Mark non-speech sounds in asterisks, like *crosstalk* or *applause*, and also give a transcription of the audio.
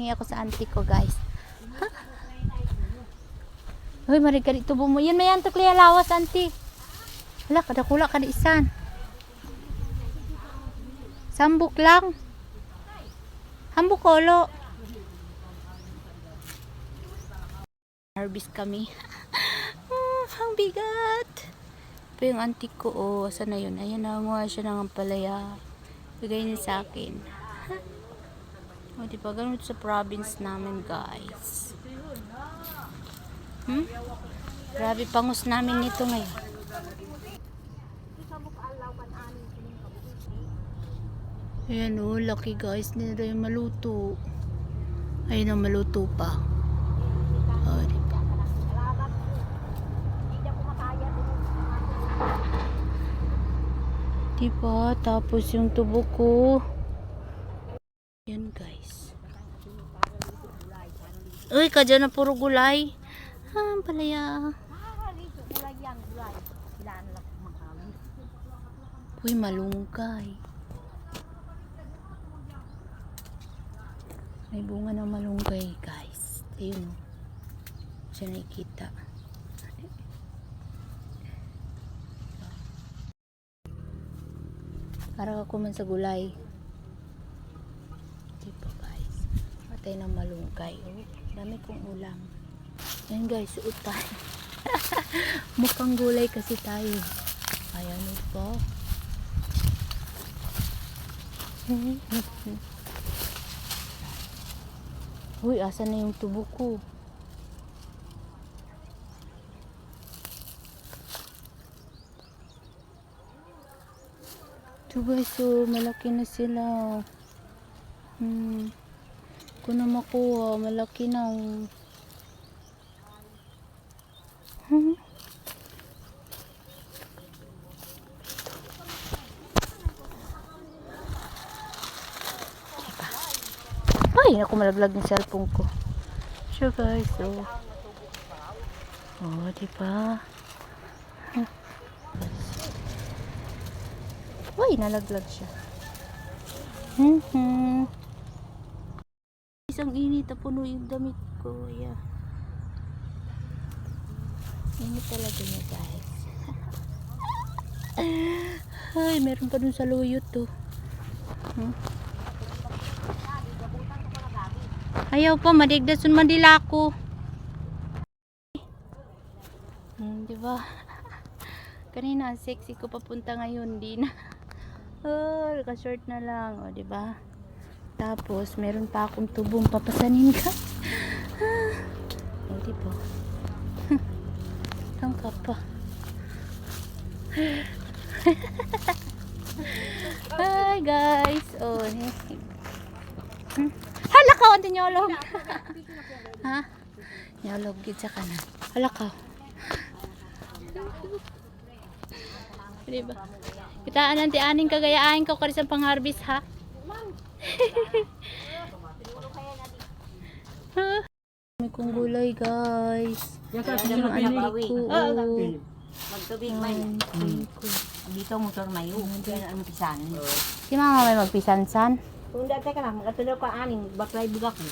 Hingi ako sa auntie ko, guys. Hoy, marig ka dito mo. Yan, may antok liya lawas, auntie. Hala, kadakula ka di isan. Sambuk lang. Hambuk kolo. Harvest kami. *laughs* ah, ang bigat. Ito yung auntie ko, oh. Saan na yun? Ayan, nanguha siya ng ampalaya. Bigay niya sa akin. *laughs* O, di ba? Ganun sa province namin, guys. Hmm? Grabe, pangus namin nito ngayon. Ayan o, lucky guys. Hindi na yung maluto. Ayun ang maluto pa. O, ba? Di ba? Tapos yung tubo ko. Yan guys. Uy, kadya na puro gulay. Ah, palaya. Uy, malunggay. May bunga ng malunggay, guys. Ayun. oh. Siya nakikita. Para ako man sa gulay. Di ba, guys? Matay ng malunggay. Oh, dami kong ulam. Yan, guys. Suot tayo. *laughs* Mukhang gulay kasi tayo. Ayan, ito. *laughs* Uy, asa na yung tubo ko? Ito so malaki na sila. Hmm. Kung na makuha, malaki na. oh. Hmm. *laughs* Ay, ako malaglag yung cellphone ko. So guys, so. Oh, diba? Huh. *laughs* Uy, nalaglag siya. Mhm. Isang init na puno yung damit ko. Yeah. Init talaga niya, guys. *laughs* Ay, meron pa dun sa luyot to. Hmm? Ayaw pa, madigdasun mandila ko. Hmm, di ba? *laughs* Kanina, ang sexy ko papunta ngayon, di na. *laughs* Oh, ka-short na lang, o, di ba? Tapos, meron pa akong tubong papasanin ka. o, di ba? Tangka pa. Hi, guys. Oh. Hmm. Hala ka, ang tinyolog. *laughs* ha? Nyolog, gid sa kanan. Hala ka. *laughs* Diba? Kitaan nanti aning kagayaan ko karisang pang-harvest ha. Ha? May kong gulay guys. Yung na anak ko. Ah, oh. Magtubig man. Dito motor mayo. Kaya ang pisan. Si mama may magpisansan. Kung dati ka lang, magkatuloy ka aning, baklay buga ko.